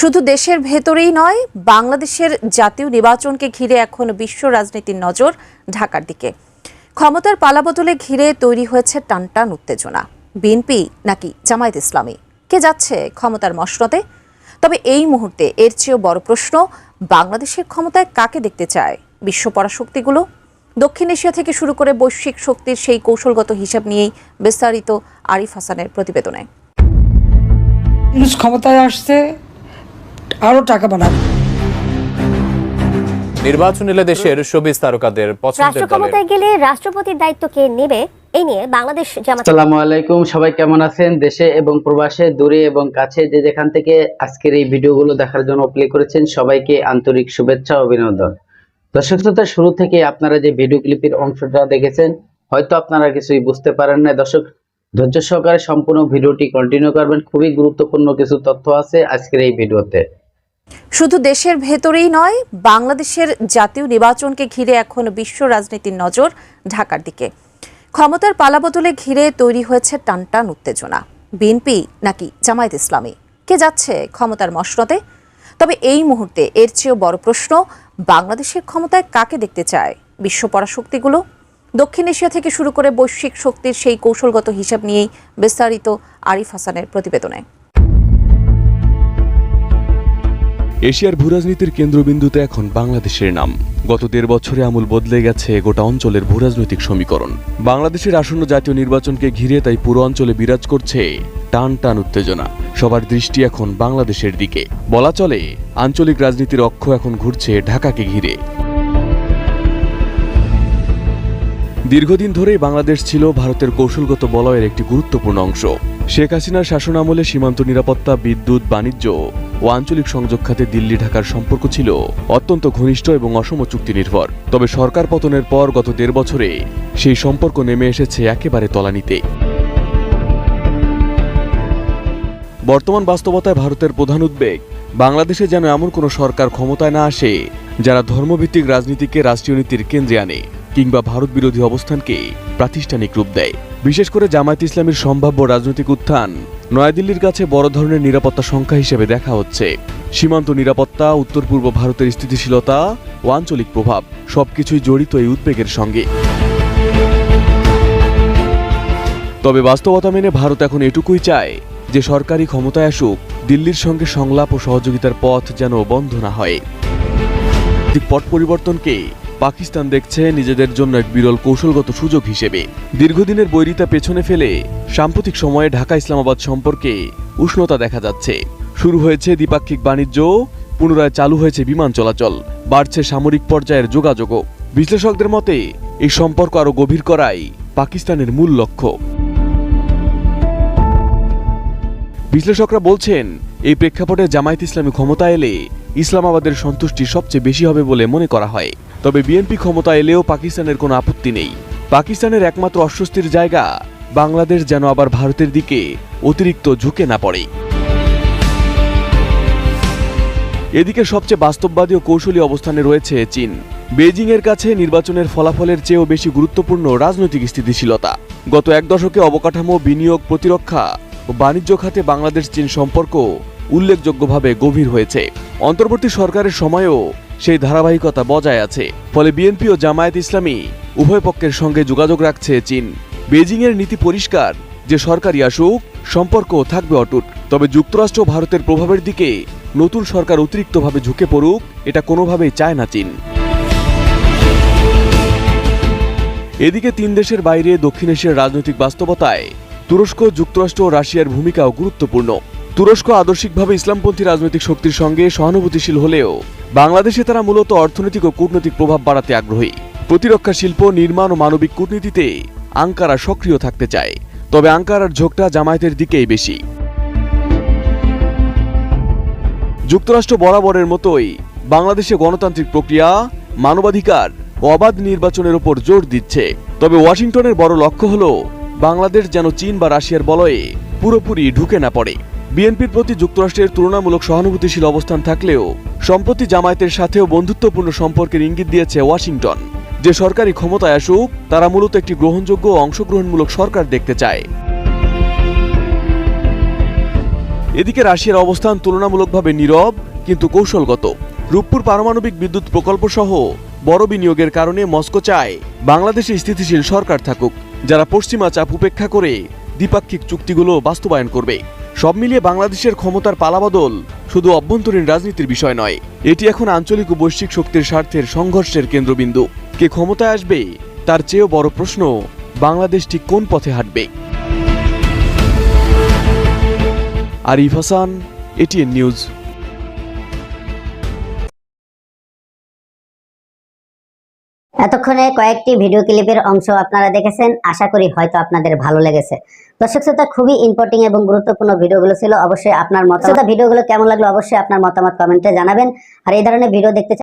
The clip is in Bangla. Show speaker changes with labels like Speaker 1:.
Speaker 1: শুধু দেশের ভেতরেই নয়, বাংলাদেশের জাতীয় নির্বাচনকে ঘিরে এখন বিশ্ব রাজনীতির নজর ঢাকার দিকে। ক্ষমতার পালাবদলে ঘিরে তৈরি হয়েছে টানটান উত্তেজনা। বিএনপি নাকি জামায়াত ইসলামী? কে যাচ্ছে ক্ষমতার মসনদে? তবে এই মুহূর্তে এর চেয়েও বড় প্রশ্ন, বাংলাদেশের ক্ষমতায় কাকে দেখতে চায় বিশ্ব পরাশক্তিগুলো? দক্ষিণ এশিয়া থেকে শুরু করে বৈশ্বিক শক্তির সেই কৌশলগত হিসাব নিয়েই বিস্তারিত আরিফ হাসানের প্রতিবেদনে।
Speaker 2: ক্ষমতায় আসছে আরও টাকা বানাবে।
Speaker 3: নির্বাচন এলে দেশের শোবিজ তারকাদের পছন্দের
Speaker 4: রাষ্ট্র ক্ষমতায় গেলে রাষ্ট্রপতির দায়িত্ব কে নেবে? এই নিয়ে বাংলাদেশ জামাত
Speaker 5: আসসালামু আলাইকুম সবাই কেমন আছেন? দেশে এবং প্রবাসে দূরে এবং কাছে যে যেখান থেকে আজকের এই ভিডিওগুলো দেখার জন্য প্লে করেছেন সবাইকে আন্তরিক শুভেচ্ছা ও অভিনন্দন। দর্শক শ্রোতা শুরু থেকে আপনারা যে ভিডিও ক্লিপের অংশটা দেখেছেন হয়তো আপনারা কিছুই বুঝতে পারেন না দর্শক ধৈর্য সহকারে সম্পূর্ণ ভিডিওটি কন্টিনিউ করবেন। খুবই গুরুত্বপূর্ণ কিছু তথ্য আছে আজকের এই ভিডিওতে
Speaker 1: শুধু দেশের ভেতরেই নয়, বাংলাদেশের জাতীয় নির্বাচনকে ঘিরে এখন বিশ্ব রাজনীতির নজর ঢাকার দিকে। ক্ষমতার পালাবদলে ঘিরে তৈরি হয়েছে টানটান উত্তেজনা। বিএনপি নাকি জামায়াত ইসলামী? কে যাচ্ছে ক্ষমতার মসনদে তবে এই মুহূর্তে এর চেয়েও বড় প্রশ্ন, বাংলাদেশের ক্ষমতায় কাকে দেখতে চায় বিশ্ব পরাশক্তিগুলো? দক্ষিণ এশিয়া থেকে শুরু করে বৈশ্বিক শক্তির সেই কৌশলগত হিসাব নিয়েই বিস্তারিত আরিফ হাসানের প্রতিবেদনে।
Speaker 6: এশিয়ার ভূরাজনীতির কেন্দ্রবিন্দুতে এখন বাংলাদেশের নাম। গত দেড় বছরে আমূল বদলে গেছে গোটা অঞ্চলের ভূরাজনৈতিক সমীকরণ। বাংলাদেশের আসন্ন জাতীয় নির্বাচনকে ঘিরে তাই পুরো অঞ্চলে বিরাজ করছে টান টান উত্তেজনা। সবার দৃষ্টি এখন বাংলাদেশের দিকে। বলা চলে, আঞ্চলিক রাজনীতির অক্ষ এখন ঘুরছে ঢাকাকে ঘিরে। দীর্ঘদিন ধরেই বাংলাদেশ ছিল ভারতের কৌশলগত বলয়ের একটি গুরুত্বপূর্ণ অংশ। শেখ হাসিনার শাসনামলে সীমান্ত নিরাপত্তা, বিদ্যুৎ, বাণিজ্য ও আঞ্চলিক সংযোগ খাতে দিল্লি, ঢাকার সম্পর্ক ছিল অত্যন্ত ঘনিষ্ঠ এবং অসম চুক্তি নির্ভর তবে সরকার পতনের পর গত দেড় বছরে সেই সম্পর্ক নেমে এসেছে একেবারে তলানিতে। বর্তমান বাস্তবতায় ভারতের প্রধান উদ্বেগ, বাংলাদেশে যেন এমন কোনো সরকার ক্ষমতায় না আসে, যারা ধর্মভিত্তিক রাজনীতিকে রাষ্ট্রীয় নীতির কেন্দ্রে আনে কিংবা ভারত বিরোধী অবস্থানকে প্রাতিষ্ঠানিক রূপ দেয়। বিশেষ করে জামায়াত ইসলামের সম্ভাব্য রাজনৈতিক উত্থান নয়াদিল্লির কাছে বড় ধরনের নিরাপত্তা সংখ্যা হিসেবে দেখা হচ্ছে। সীমান্ত নিরাপত্তা, উত্তর পূর্ব ভারতের স্থিতিশীলতা ও আঞ্চলিক প্রভাব সবকিছুই জড়িত এই উদ্বেগের সঙ্গে। তবে বাস্তবতা মেনে ভারত এখন এটুকুই চায় যে সরকারি ক্ষমতায় আসুক, দিল্লির সঙ্গে সংলাপ ও সহযোগিতার পথ যেন বন্ধ না হয়। পট পরিবর্তনকে পাকিস্তান দেখছে নিজেদের জন্য এক বিরল কৌশলগত সুযোগ হিসেবে। দীর্ঘদিনের বৈরিতা পেছনে ফেলে সাম্প্রতিক সময়ে ঢাকা ইসলামাবাদ সম্পর্কে উষ্ণতা দেখা যাচ্ছে। শুরু হয়েছে দ্বিপাক্ষিক বাণিজ্য, পুনরায় চালু হয়েছে বিমান চলাচল, বাড়ছে সামরিক পর্যায়ের যোগাযোগও। বিশ্লেষকদের মতে, এই সম্পর্ক আরও গভীর করাই পাকিস্তানের মূল লক্ষ্য। বিশ্লেষকরা বলছেন এই প্রেক্ষাপটে জামায়াত ইসলামী ক্ষমতা এলে ইসলামাবাদের সন্তুষ্টি সবচেয়ে বেশি হবে বলে মনে করা হয়। তবে বিএনপি ক্ষমতা এলেও পাকিস্তানের কোনো আপত্তি নেই। পাকিস্তানের একমাত্র অস্বস্তির জায়গা বাংলাদেশ যেন আবার ভারতের দিকে অতিরিক্ত ঝুঁকে না পড়ে। এদিকে সবচেয়ে বাস্তববাদী ও কৌশলী অবস্থানে রয়েছে চীন। বেজিং এর কাছে নির্বাচনের ফলাফলের চেয়েও বেশি গুরুত্বপূর্ণ রাজনৈতিক স্থিতিশীলতা। গত এক দশকে অবকাঠামো বিনিয়োগ প্রতিরক্ষা বাণিজ্য খাতে বাংলাদেশ চীন সম্পর্ক উল্লেখযোগ্যভাবে গভীর হয়েছে। অন্তর্বর্তী সরকারের সময়েও সেই ধারাবাহিকতা বজায় আছে। ফলে বিএনপি ও জামায়াত ইসলামী উভয় পক্ষের সঙ্গে যোগাযোগ রাখছে চীন। বেজিংয়ের নীতি পরিষ্কার, যে সরকারি আসুক, সম্পর্ক থাকবে অটুট। তবে যুক্তরাষ্ট্র ভারতের প্রভাবের দিকে নতুন সরকার অতিরিক্তভাবে ঝুঁকে পড়ুক, এটা কোনোভাবেই চায় না চীন। এদিকে তিন দেশের বাইরে দক্ষিণ এশিয়ার রাজনৈতিক বাস্তবতায় তুরস্ক, যুক্তরাষ্ট্র ও রাশিয়ার ভূমিকাও গুরুত্বপূর্ণ। তুরস্ক আদর্শিকভাবে ইসলামপন্থী রাজনৈতিক শক্তির সঙ্গে সহানুভূতিশীল হলেও বাংলাদেশে তারা মূলত অর্থনৈতিক ও কূটনৈতিক প্রভাব বাড়াতে আগ্রহী। প্রতিরক্ষা শিল্প, নির্মাণ ও মানবিক কূটনীতিতে আঙ্কারা সক্রিয় থাকতে চায়। তবে আঙ্কারার ঝোঁকটা জামায়াতের দিকেই বেশি। যুক্তরাষ্ট্র বরাবরের মতোই বাংলাদেশে গণতান্ত্রিক প্রক্রিয়া, মানবাধিকার ও অবাধ নির্বাচনের ওপর জোর দিচ্ছে। তবে ওয়াশিংটনের বড় লক্ষ্য হল বাংলাদেশ যেন চীন বা রাশিয়ার বলয়ে পুরোপুরি ঢুকে না পড়ে। বিএনপির প্রতি যুক্তরাষ্ট্রের তুলনামূলক সহানুভূতিশীল অবস্থান থাকলেও সম্প্রতি জামায়াতের সাথেও বন্ধুত্বপূর্ণ সম্পর্কের ইঙ্গিত দিয়েছে ওয়াশিংটন। যে সরকারি ক্ষমতায় আসুক, তারা মূলত একটি গ্রহণযোগ্য অংশগ্রহণমূলক সরকার দেখতে চায়। এদিকে রাশিয়ার অবস্থান তুলনামূলকভাবে নীরব, কিন্তু কৌশলগত। রূপপুর পারমাণবিক বিদ্যুৎ প্রকল্প সহ বড় বিনিয়োগের কারণে মস্কো চায় বাংলাদেশে স্থিতিশীল সরকার থাকুক। যারা পশ্চিমা চাপ উপেক্ষা করে দ্বিপাক্ষিক চুক্তিগুলো বাস্তবায়ন করবে। সব মিলিয়ে বাংলাদেশের ক্ষমতার পালাবদল শুধু অভ্যন্তরীণ রাজনীতির বিষয় নয়, এটি এখন আঞ্চলিক ও বৈশ্বিক শক্তির স্বার্থের সংঘর্ষের কেন্দ্রবিন্দু। কে ক্ষমতায় আসবে, তার চেয়েও বড় প্রশ্ন, বাংলাদেশ ঠিক কোন পথে হাঁটবে? Arif Hasan, ATN news.
Speaker 7: এতক্ষণে কয়েকটি ভিডিও ক্লিপের অংশ আপনারা দেখেছেন। আশা করি হয়তো আপনাদের ভালো লেগেছে। দর্শক শ্রোতা, খুবই ইম্পর্টিং এবং গুরুত্বপূর্ণ ভিডিওগুলো ছিল। অবশ্যই আপনার মতামত ভিডিওগুলো কেমন লাগল অবশ্যই আপনার মতামত কমেন্টে জানাবেন। আর এই ধরনের ভিডিও দেখতে